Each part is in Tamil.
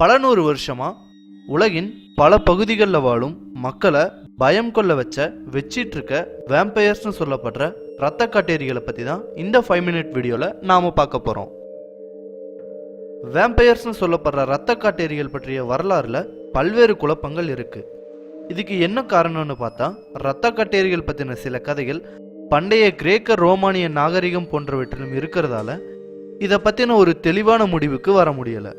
பல நூறு வருஷமா உலகின் பல பகுதிகளில் வாழும் மக்களை பயம் கொள்ள வச்ச வச்சிட்டு இருக்க வேம்பயர்ஸ்னு சொல்லப்படுற ரத்த காட்டேரிகளை பற்றி தான் இந்த ஃபைவ் மினிட் வீடியோவில் நாம் பார்க்க போகிறோம் வேம்பயர்ஸ்னு சொல்லப்படுற ரத்த காட்டேரிகள் பற்றிய வரலாறுல பல்வேறு குழப்பங்கள் இருக்கு. இதுக்கு என்ன காரணம்னு பார்த்தா ரத்த கட்டேரிகள் பற்றின சில கதைகள் பண்டைய கிரேக்க ரோமானிய நாகரிகம் போன்றவற்றிலும் இருக்கிறதால இதை பற்றின ஒரு தெளிவான முடிவுக்கு வர முடியலை.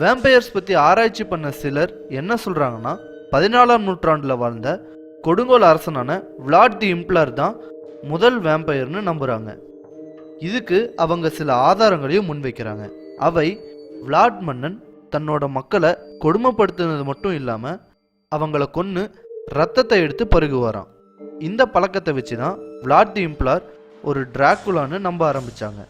வேம்பயர்ஸ் பற்றி ஆராய்ச்சி பண்ண சிலர் என்ன சொல்கிறாங்கன்னா பதினாலாம் நூற்றாண்டில் வாழ்ந்த கொடுங்கோல் அரசனான விளாட் தி இம்ப்ளர் தான் முதல் வேம்பயர்னு நம்புகிறாங்க இதுக்கு அவங்க சில ஆதாரங்களையும் முன்வைக்கிறாங்க. அவை விளாட் மன்னன் தன்னோட மக்களை கொடுமைப்படுத்தினது மட்டும் இல்லாமல் அவங்கள கொன்று ரத்தத்தை எடுத்து பருகுவாராம். இந்த பழக்கத்தை வச்சு தான் விளாட் தி இம்ப்ளார் ஒரு டிராக்குலான்னு நம்ப ஆரம்பிச்சாங்க.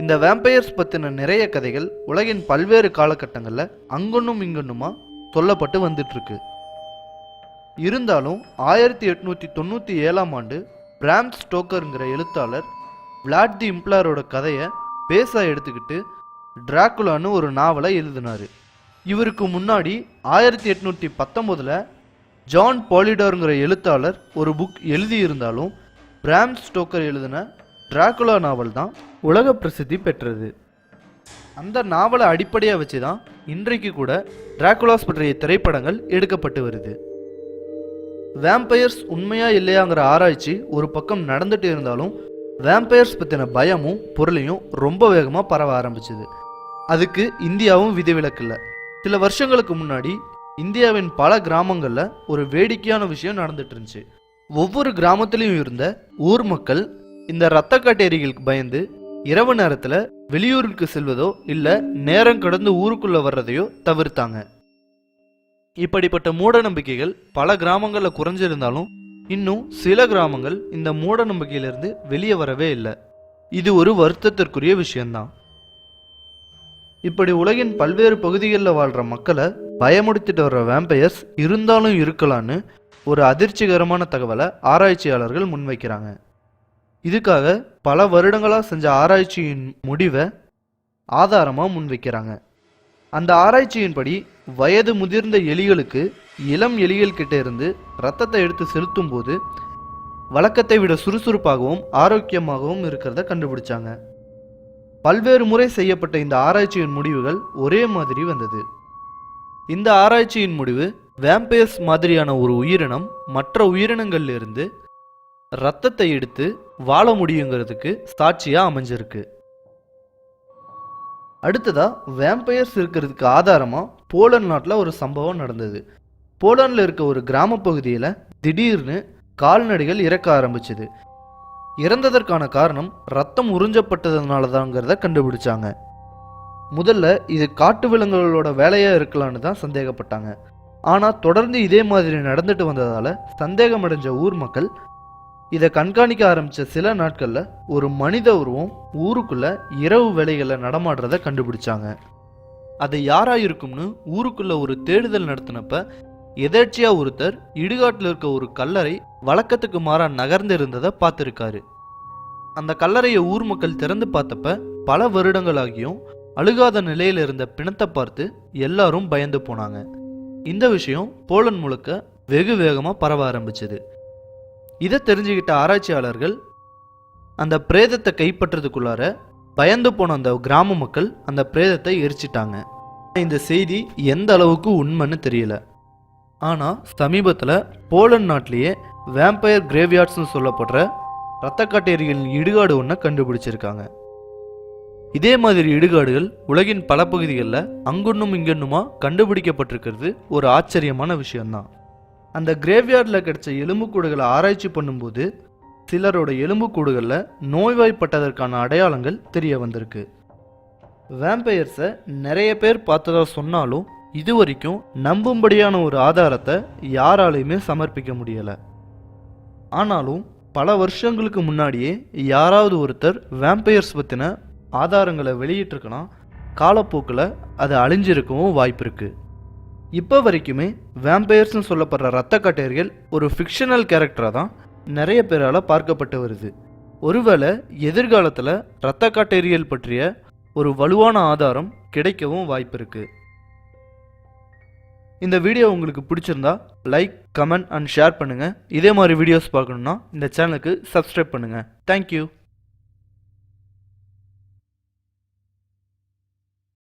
இந்த வேம்பயர்ஸ் பற்றின நிறைய கதைகள் உலகின் பல்வேறு காலகட்டங்களில் அங்கொன்னும் இங்கொன்னுமா சொல்லப்பட்டு வந்துட்டுருக்கு இருந்தாலும் ஆயிரத்தி எட்நூற்றி தொண்ணூற்றி ஏழாம் ஆண்டு பிராம் ஸ்டோக்கருங்கிற எழுத்தாளர் விளாட் தி இம்ப்ளாரோட கதையை பேஸா எடுத்துக்கிட்டு டிராக்குலான்னு ஒரு நாவலை எழுதினார். இவருக்கு முன்னாடி ஆயிரத்தி எட்நூற்றி பத்தொம்போதில் ஜான் பாலிடாருங்கிற எழுத்தாளர் ஒரு புக் எழுதியிருந்தாலும் பிராம் ஸ்டோக்கர் எழுதின டிராகுலா நாவல் தான் உலக பிரசித்தி பெற்றது. அந்த நாவலை அடிப்படையாக வச்சு தான் இன்றைக்கு கூட டிராகுலாஸ் பற்றிய திரைப்படங்கள் எடுக்கப்பட்டு வருது. வேம்பயர்ஸ் உண்மையா இல்லையாங்கிற ஆராய்ச்சி ஒரு பக்கம் நடந்துட்டு இருந்தாலும் வேம்பயர்ஸ் பற்றின பயமும் பொருளையும் ரொம்ப வேகமாக பரவ ஆரம்பிச்சது. அதுக்கு இந்தியாவும் விதிவிலக்கில்லை. சில வருஷங்களுக்கு முன்னாடி இந்தியாவின் பல கிராமங்களில் ஒரு வேடிக்கையான விஷயம் நடந்துட்டு இருந்துச்சு. ஒவ்வொரு கிராமத்திலையும் இருந்த ஊர் மக்கள் இந்த இரத்த காட்டேரிகளுக்கு பயந்து இரவு நேரத்தில் வெளியூருக்கு செல்வதோ இல்லை நேரம் கடந்து ஊருக்குள்ளே வர்றதையோ தவிர்த்தாங்க. இப்படிப்பட்ட மூட நம்பிக்கைகள் பல கிராமங்களில் குறைஞ்சிருந்தாலும் இன்னும் சில கிராமங்கள் இந்த மூட நம்பிக்கையிலிருந்து வெளியே வரவே இல்லை. இது ஒரு வருத்தத்திற்குரிய விஷயம்தான். இப்படி உலகின் பல்வேறு பகுதிகளில் வாழ்கிற மக்களை பயமுடுத்திட்டு வர்ற வேம்பயர்ஸ் இருந்தாலும் இருக்கலான்னு ஒரு அதிர்ச்சிகரமான தகவலை ஆராய்ச்சியாளர்கள் முன்வைக்கிறாங்க. இதுக்காக பல வருடங்களாக செஞ்ச ஆராய்ச்சியின் முடிவை ஆதாரமாக முன்வைக்கிறாங்க. அந்த ஆராய்ச்சியின்படி வயது முதிர்ந்த எலிகளுக்கு இளம் எலிகள் கிட்ட இருந்து ரத்தத்தை எடுத்து செலுத்தும் போது வழக்கத்தை விட சுறுசுறுப்பாகவும் ஆரோக்கியமாகவும் இருக்கிறத கண்டுபிடிச்சாங்க. பல்வேறு முறை செய்யப்பட்ட இந்த ஆராய்ச்சியின் முடிவுகள் ஒரே மாதிரி வந்தது. இந்த ஆராய்ச்சியின் முடிவு வேம்பேஸ் மாதிரியான ஒரு உயிரினம் மற்ற உயிரினங்களிலிருந்து ரத்தத்தை எடுத்து வாழ முடியுங்கிறதுக்கு சாட்சியாக அமைஞ்சிருக்கு. அடுத்ததாக வேம்பயர்ஸ் இருக்கிறதுக்கு ஆதாரமாக போலன் நாட்டில் ஒரு சம்பவம் நடந்தது. போலண்டில் இருக்க ஒரு கிராம பகுதியில் திடீர்னு கால்நடைகள் இறக்க ஆரம்பிச்சது. இறந்ததற்கான காரணம் ரத்தம் உறிஞ்சப்பட்டதுனால தாங்கிறத கண்டுபிடிச்சாங்க. முதல்ல இது காட்டு விலங்குகளோட வேலையாக இருக்கலான்னு தான் சந்தேகப்பட்டாங்க. ஆனால் தொடர்ந்து இதே மாதிரி நடந்துட்டு வந்ததால் சந்தேகமடைஞ்ச ஊர் மக்கள் இதை கண்காணிக்க ஆரம்பிச்ச சில நாட்களில் ஒரு மனித உருவம் ஊருக்குள்ள இரவு வேலைகளில் நடமாடுறத கண்டுபிடிச்சாங்க. அது யாரா இருக்கும்னு ஊருக்குள்ள ஒரு தேடுதல் நடத்தினப்ப எதேர்ச்சியா ஒருத்தர் இடுகாட்டில் இருக்க ஒரு கல்லறை வழக்கத்துக்கு மாறா நகர்ந்து இருந்ததை பார்த்துருக்காரு. அந்த கல்லறையை ஊர் மக்கள் திறந்து பார்த்தப்ப பல வருடங்களாகியும் அழுகாத நிலையில் இருந்த பிணத்தை பார்த்து எல்லாரும் பயந்து போனாங்க. இந்த விஷயம் போலன் முழுக்க வெகு வேகமாக பரவ ஆரம்பிச்சது. இதை தெரிஞ்சுக்கிட்ட ஆராய்ச்சியாளர்கள் அந்த பிரேதத்தை கைப்பற்றதுக்குள்ளார பயந்து போன அந்த கிராம மக்கள் அந்த பிரேதத்தை எரிச்சிட்டாங்க. இந்த செய்தி எந்த அளவுக்கு உண்மைன்னு தெரியல. ஆனால் சமீபத்தில் போலண்ட் நாட்டிலேயே வேம்பயர் கிரேவ்யார்ட்ஸ்னு சொல்லப்படுற ரத்தக்காட்டேரிகளின் இடுகாடு ஒன்றை கண்டுபிடிச்சிருக்காங்க. இதே மாதிரி இடுகாடுகள் உலகின் பல பகுதிகளில் அங்கொன்னும் இங்கொன்னுமா கண்டுபிடிக்கப்பட்டிருக்கிறது ஒரு ஆச்சரியமான விஷயம்தான். அந்த கிரேவ்யார்டில் கிடைச்ச எலும்புக்கூடுகளை ஆராய்ச்சி பண்ணும்போது சிலரோட எலும்புக்கூடுகளில் நோய்வாய்ப்பட்டதற்கான அடையாளங்கள் தெரிய வந்திருக்கு. வேம்பயர்ஸை நிறைய பேர் பார்த்ததா சொன்னாலும் இது வரைக்கும் நம்பும்படியான ஒரு ஆதாரத்தை யாராலையுமே சமர்ப்பிக்க முடியலை. ஆனாலும் பல வருஷங்களுக்கு முன்னாடியே யாராவது ஒருத்தர் வேம்பயர்ஸ் பற்றின ஆதாரங்களை வெளியிட்டிருக்கனா காலப்போக்கில் அது அழிஞ்சிருக்கவும் வாய்ப்பு இருக்குது இப்போ வரைக்குமே வேம்பயர்ஸ்னு சொல்லப்படுற ரத்த கட்டையர்கள் ஒரு ஃபிக்ஷனல் கேரக்டராக தான் நிறைய பேரால் பார்க்கப்பட்டு வருது. ஒருவேளை எதிர்காலத்தில் இரத்த காட்டேரியல் பற்றிய ஒரு வலுவான ஆதாரம் கிடைக்கவும் வாய்ப்பு இருக்கு. இந்த வீடியோ உங்களுக்கு பிடிச்சிருந்தா லைக் கமெண்ட் அண்ட் ஷேர் பண்ணுங்கள் இதே மாதிரி வீடியோஸ் பார்க்கணுன்னா இந்த சேனலுக்கு சப்ஸ்கிரைப் பண்ணுங்கள் தேங்க்யூ